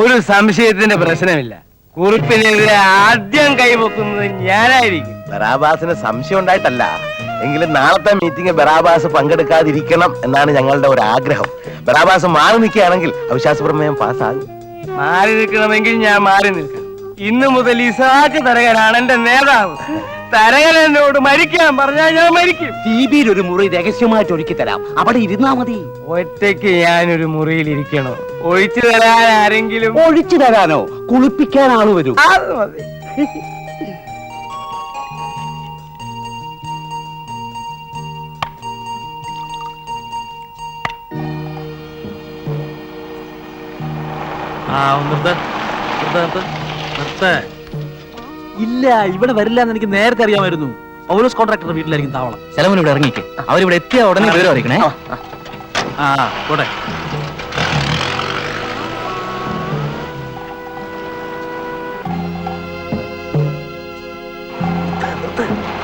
ഒരു സംശയത്തിന്റെ പ്രശ്നമില്ല. കുറിപ്പിനെതിരെ ആദ്യം കൈവക്കുന്നത് ഞാനായിരിക്കും. ബറാബാസിന് സംശയം ഉണ്ടായിട്ടല്ല. എങ്കിലും നാളത്തെ മീറ്റിംഗ് ബറാബാസ് പങ്കെടുക്കാതിരിക്കണം എന്നാണ് ഞങ്ങളുടെ ഒരു ആഗ്രഹം. ബറാബാസ് മാറി നിൽക്കുകയാണെങ്കിൽ അവിശ്വാസ പ്രമേയം പാസ്സാകും. മാറി നിൽക്കണമെങ്കിൽ ഞാൻ മാറി നിൽക്കാം ഇന്നു മുതൽ ഇസാക്ക് തരകനാണ് എന്റെ നേതാവ്. തരകൻ എന്നോട് മരിക്കാൻ പറഞ്ഞാൽ ഞാൻ മരിക്കും. ടിവിയിൽ ഒരു മുറി രഹസ്യമായിട്ട് ഒരുക്കി തരാം. അവിടെ ഇരുന്നാ മതി. ഒറ്റയ്ക്ക് ഞാനൊരു മുറിയിൽ ഇരിക്കണോ? ഒഴിച്ചു തരാൻ ആരെങ്കിലും? ഒഴിച്ചു തരാനോ? കുളിപ്പിക്കാൻ ആൾ വരും. അത് മതി. ആ നിർത്ത നിർത്ത്. നിർത്ത്. ഇല്ല ഇവിടെ വരില്ല എന്ന് എനിക്ക് നേരത്തെ അറിയാമായിരുന്നു. പൗലോസ് കോൺട്രാക്ടറുടെ വീട്ടിലായിരിക്കും താവളം. ചെലവൻ ഇവിടെ ഇറങ്ങിക്കെ. അവരിവിടെ എത്തിയ ഉടനെ വിവരം അറിയിക്കണേ. ആ പോട്ടെ.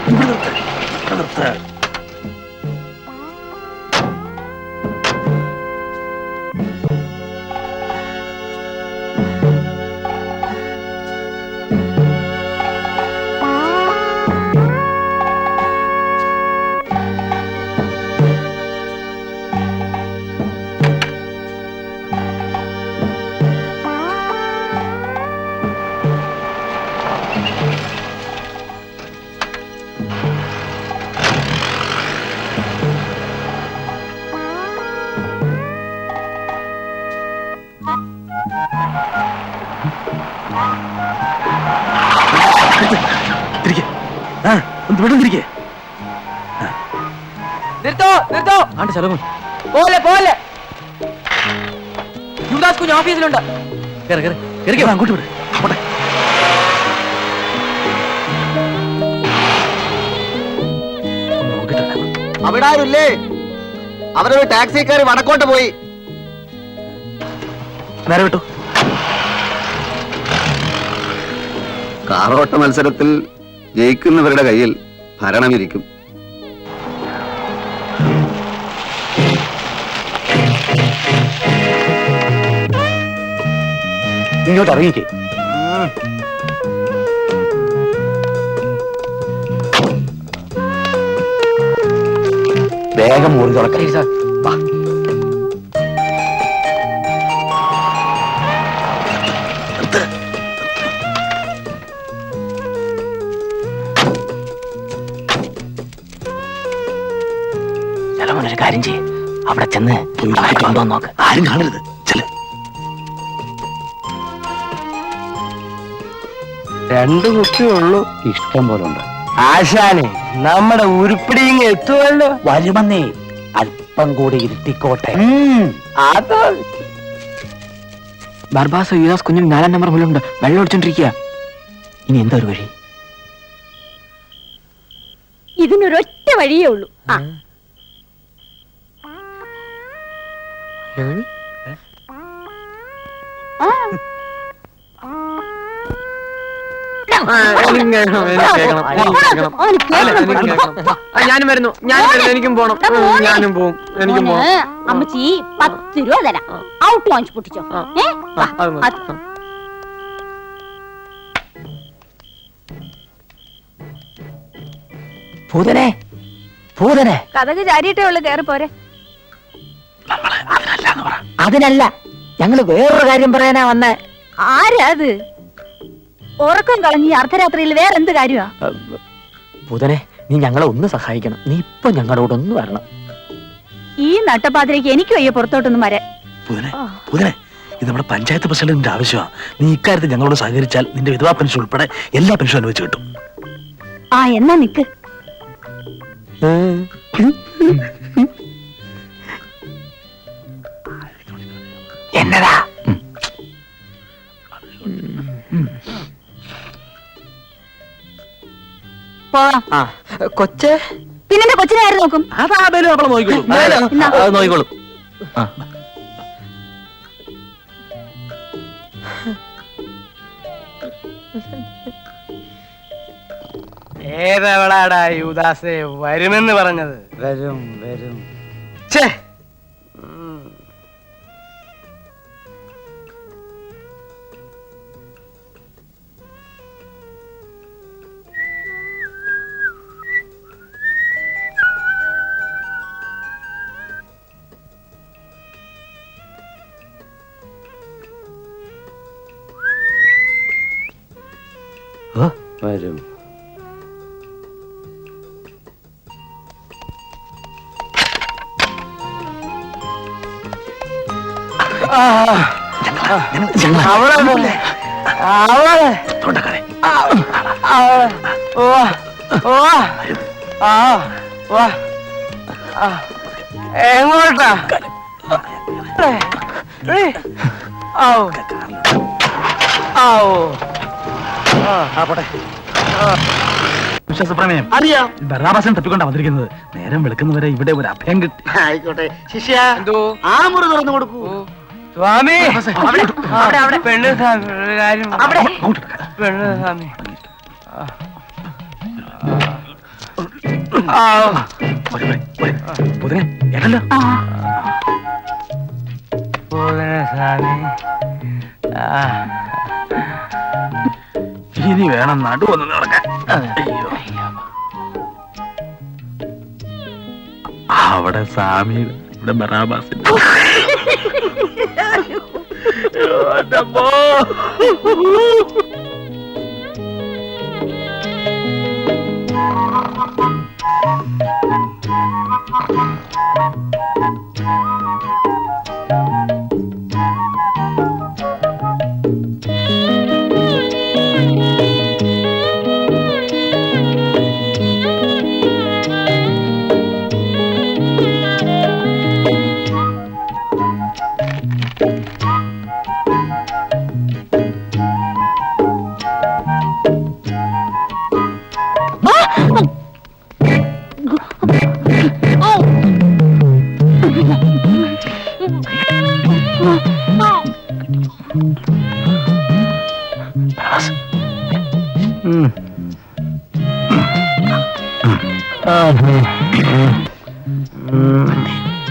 തിരികെ ഒന്ന് വിടുന്നിരിക്കേ നിർത്തോ നിർത്തോ. ആണ്ട് ചെലവൻ പോലെ പോലെ. യുവദാസ് കുഞ്ഞ് ഓഫീസിലുണ്ട്. കയറി കയറി കയറി കയറി അങ്ങോട്ട് വിട്. വരാം. അവിടെ ആരുല്ലേ? അവരൊരു ടാക്സിക്കാർ വടക്കോട്ട് പോയി. നേരെ വിട്ടു. കാറോട്ട മത്സരത്തിൽ ജയിക്കുന്നവരുടെ കയ്യിൽ ഭരണമിരിക്കും. ഇങ്ങോട്ട് ഇറങ്ങിക്കേ. വേഗം തുറക്കാം. വാ ഒരു കാര്യം ചെയ്യും. അവിടെ ചെന്ന് ഉണ്ടോ നോക്ക്. ആരും കാണരുത്. ചെൽ. രണ്ടു കുട്ടിയുള്ളു ഉള്ളൂ. ഇഷ്ടം പോലെ ഉണ്ട്. ആശാനെ നമ്മുടെ ഉരുപ്പിടിങ് എത്തുമല്ലോ വരുമെന്നേ അല്പം കൂടി ഇരുത്തിക്കോട്ടെ. അത് ബർബാസ് യുദാസ് കുഞ്ഞും നാലാം നമ്പർ മുല്ലുണ്ട് വെള്ളം ഒടിച്ചോണ്ടിരിക്കുക ഇനി എന്താ ഒരു വഴി? ഇതിനൊരൊറ്റ വഴിയേ ഉള്ളൂ. ഞാനും വരുന്നു. ഞാനും വരുന്നു. എനിക്കും പോണം. ഞാനും പോവും. എനിക്കും പോവും. അമ്മച്ചി പത്ത് രൂപ തരാം. ഔട്ട് ലോഞ്ച് പൊട്ടിച്ചോ. ഭൂതനെ ഭൂതനെ. കഥക് ചാരിയിട്ടേ ഉള്ളു കേറി പോരെ. അതിനല്ല ഞങ്ങൾ വേറൊരു കാര്യം പറയാനാ വന്നേ. ആരാ അത്? ഉറക്കം കളഞ്ഞ് ഈ അർദ്ധരാത്രിയിൽ വേറെ എന്ത് കാര്യമാ ബുധനെ നീ ഞങ്ങളെ ഒന്ന് സഹായിക്കണം. നീ ഇപ്പൊ ഞങ്ങളോട് ഒന്ന് വരണം. ഈ നട്ടപ്പാതിരേക്ക് എനിക്ക് വയ്യ പുറത്തോട്ടൊന്നും വരാൻ. പുതിനെ പുതിനെ ഇത് നമ്മുടെ പഞ്ചായത്ത് പ്രസിഡന്റിന്റെ ആവശ്യമാണ് നീ ഇക്കാര്യത്തിൽ ഞങ്ങളോട് സഹകരിച്ചാൽ നിന്റെ വിധവാ പെൻഷൻ ഉൾപ്പെടെ എല്ലാ പെൻഷനും അനുവദിച്ചു കിട്ടും. ആ എന്നാ നിക്ക്. എന്നതാ പോവാം. ആ. കൊച്ചേ? പിന്നെ കൊച്ചിനെ ആര് നോക്കും? അതാ ബലു അവളെ നോക്കിക്കോളൂ. എന്നാ. അത് നോക്കിക്കോളൂ. ഏതവളാടാ യുദാസെ വരുമെന്ന് പറഞ്ഞത്? വരും വരും. ഛേ വരും അവിടെ. ഓ ഓ ആ വാ. എങ്ങോട്ടാ ഏ. ഔ. ഔ. ആ പോട്ടെ വിശ്വാസപ്രമേയം. അറിയാം. ബറാബാസൻ തപ്പിക്കൊണ്ടാ വന്നിരിക്കുന്നത്. നേരം വെളുക്കുന്നവരെ ഇവിടെ ഒരു അഭയം കിട്ടി. ആയിക്കോട്ടെ. ശിഷ്യ എന്തോ? ആ മുറി തുറന്നു കൊടുക്കൂ. സ്വാമി! പെണ്ണ് സ്വാമി ഒരു കാര്യം അവിടെ. അങ്ങോട്ട് പെണ്ണ് സ്വാമി. പുതിനെ കേട്ടല്ലോ പൂതന സ്വാമി. ആ. ഇനി വേണം നടുവൊന്ന് നടക്കാൻ. അയ്യോ. അവിടെ സ്വാമി ഇവിടെ ബറാബാസ് എന്താ?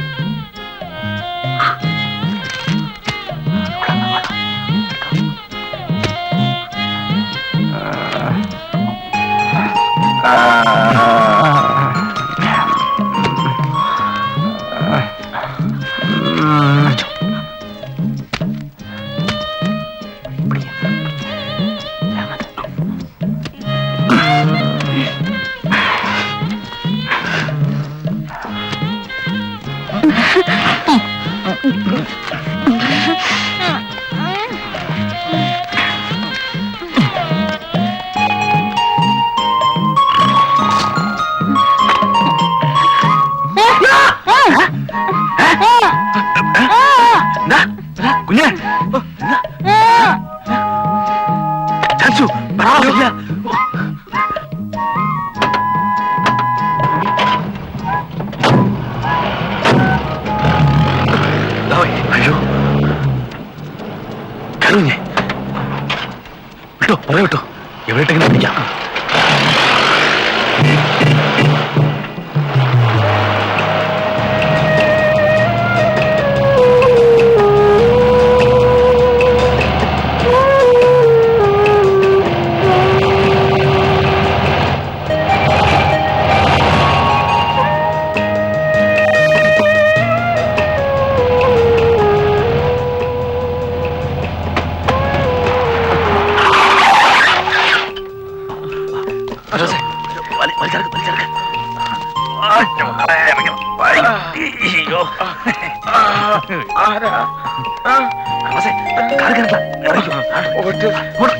കുഞ്ഞെ ഓ, കയറണ്ട. ഇറങ്ങിക്കോ. ഓട്, ഓട്.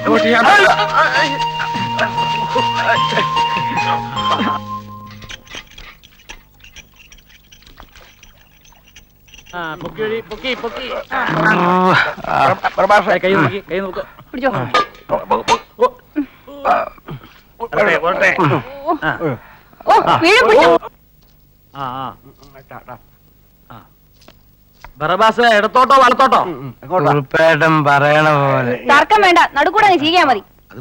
കൈ നോക്കി കൈ നോക്ക് പിടിച്ചോ. ആ ആ. ബറബാസ് ഇടത്തോട്ടോ വലത്തോട്ടോ കുറുപ്പേട്ടൻ പറയണ പോലെ. തർക്കം വേണ്ട. നടുക്കൂടെ അങ്ങ് ചെയ്യാ മതി. അത്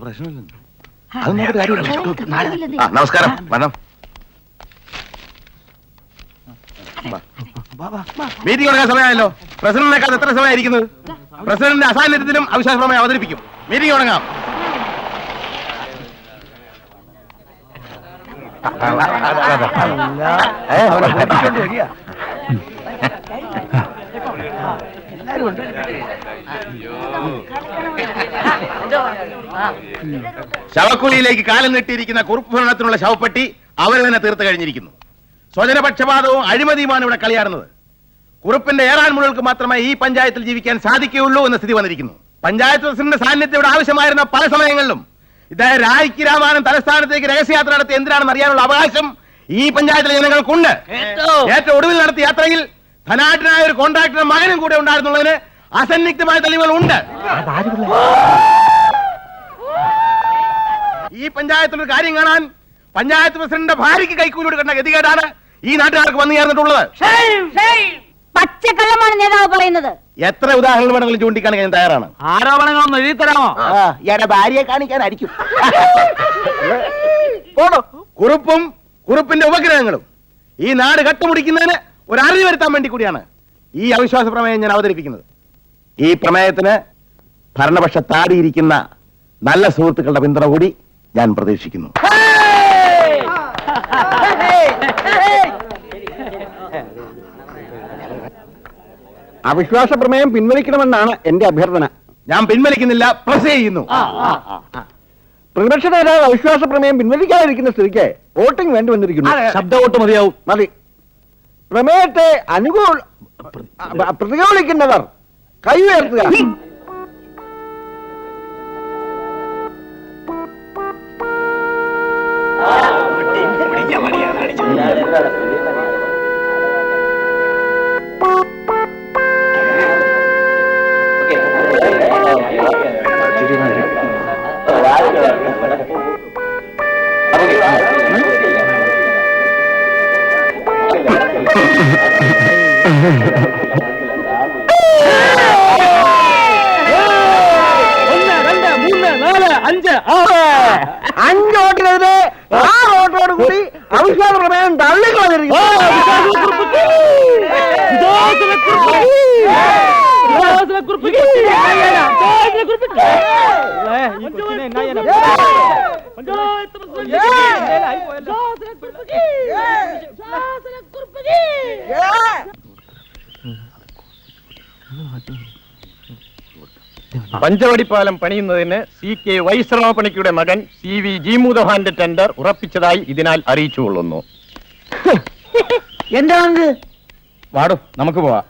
ആ, നമസ്കാരം. വരണം. മീറ്റിംഗ് തുടങ്ങാൻ സമയമായല്ലോ. പ്രസിഡന്റിനേക്കാൾ എത്ര സമയമായിരിക്കുന്നത് പ്രസിഡന്റിന്റെ അസാന്നിധ്യത്തിലും അവിശ്വാസ പ്രമേയം അവതരിപ്പിക്കും. മീറ്റിംഗ് തുടങ്ങാം. ശവക്കുഴിയിലേക്ക് കാലം നീട്ടിയിരിക്കുന്ന കുറുപ്പ് ഭരണത്തിനുള്ള ശവപ്പെട്ടി അവർ തന്നെ തീർത്ത് കഴിഞ്ഞിരിക്കുന്നു. സ്വജനപക്ഷപാതവും അഴിമതിയുമാണ് ഇവിടെ കളിയാടുന്നത്. കുറുപ്പിന്റെ ഏറാൻ മുഴുവൾക്ക് മാത്രമേ ഈ പഞ്ചായത്തിൽ ജീവിക്കാൻ സാധിക്കുകയുള്ളൂ എന്ന സ്ഥിതി വന്നിരിക്കുന്നു. പഞ്ചായത്ത് പ്രസിഡന്റ് സാന്നിധ്യം ഇവിടെ ആവശ്യമായിരുന്ന പല സമയങ്ങളിലും ഇദ്ദേഹം രാജിക്ക് രാമാനം തലസ്ഥാനത്തേക്ക് രഹസ്യയാത്ര നടത്തി എന്തിനാണെന്ന് അറിയാനുള്ള അവകാശം ഈ പഞ്ചായത്തിലെ ജനങ്ങൾക്കുണ്ട്. ഏറ്റവും ഒടുവിൽ നടത്തിയ യാത്രയിൽ ധനാഢ്യനായ ഒരു കോൺട്രാക്ടറുടെ മകനും കൂടെ ഉണ്ടായിരുന്നുള്ളതിന് അസന്നിഗ്ധമായ തെളിവുകൾ ഉണ്ട് ഈ പഞ്ചായത്തിൽ ഒരു കാര്യം കാണാൻ പഞ്ചായത്ത് പ്രസിഡന്റിന്റെ ഭാര്യയ്ക്ക് കൈക്കൂലി കൊടുക്കേണ്ട ഗതികേടാണ് ഈ നാട്ടുകാർക്ക് വന്നു ചേർന്നിട്ടുള്ളത്. പച്ചക്കള്ളമാണ് നേതാവ് പറയുന്നത്. എത്ര ഉദാഹരണം വേണമെങ്കിലും ചൂണ്ടിക്കാണിക്കാൻ ഞാൻ തയ്യാറാണ്. ആരോപണങ്ങളൊന്നും എഴുതി തരാമോ ഇയാളുടെ ഭാര്യയെ കാണിക്കാനായിരിക്കും. ആയിരിക്കും കുറിപ്പും കുറിപ്പിന്റെ ഉപഗ്രഹങ്ങളും ഈ നാട് കട്ടുമുടിക്കുന്നതിന് ഒരു അറിവ് വരുത്താൻ വേണ്ടി കൂടിയാണ് ഈ അവിശ്വാസ പ്രമേയം ഞാൻ അവതരിപ്പിക്കുന്നത്. ഈ പ്രമേയത്തിന് ഭരണപക്ഷ താടിയിരിക്കുന്ന നല്ല സുഹൃത്തുക്കളുടെ പിന്തുണ കൂടി ഞാൻ പ്രതീക്ഷിക്കുന്നു. അവിശ്വാസ പ്രമേയം പിൻവലിക്കണമെന്നാണ് എന്റെ അഭ്യർത്ഥന. ഞാൻ പിൻവലിക്കുന്നില്ല പ്രസ് ചെയ്യുന്നു. പ്രതിപക്ഷ നേതാവ് അവിശ്വാസ പ്രമേയം പിൻവലിക്കാതിരിക്കുന്ന സ്ഥിതിക്ക് വോട്ടിംഗ് വേണ്ടി വന്നിരിക്കുന്നു. ശബ്ദ വോട്ട് മതിയാവും. മതി. പ്രമേയത്തെ അനുകൂല പ്രതികൂലിക്കുന്നവർ കൈ ഉയർത്തുക. അഞ്ച് വോട്ടിനെതിരെ ആറ് വോട്ടോട് കൂടി അവിശ്വാസ പ്രമേയം പഞ്ചവടിപ്പാലം പണിയുന്നതിന് സി കെ വൈശ്രമപ്പണിക്കുടെ മകൻ സി വി ജിമുദഹാന്റെ ടെൻഡർ ഉറപ്പിച്ചതായി ഇതിനാൽ അറിയിച്ചുകൊള്ളുന്നു എന്താണ് വാടോ നമുക്ക് പോവാം.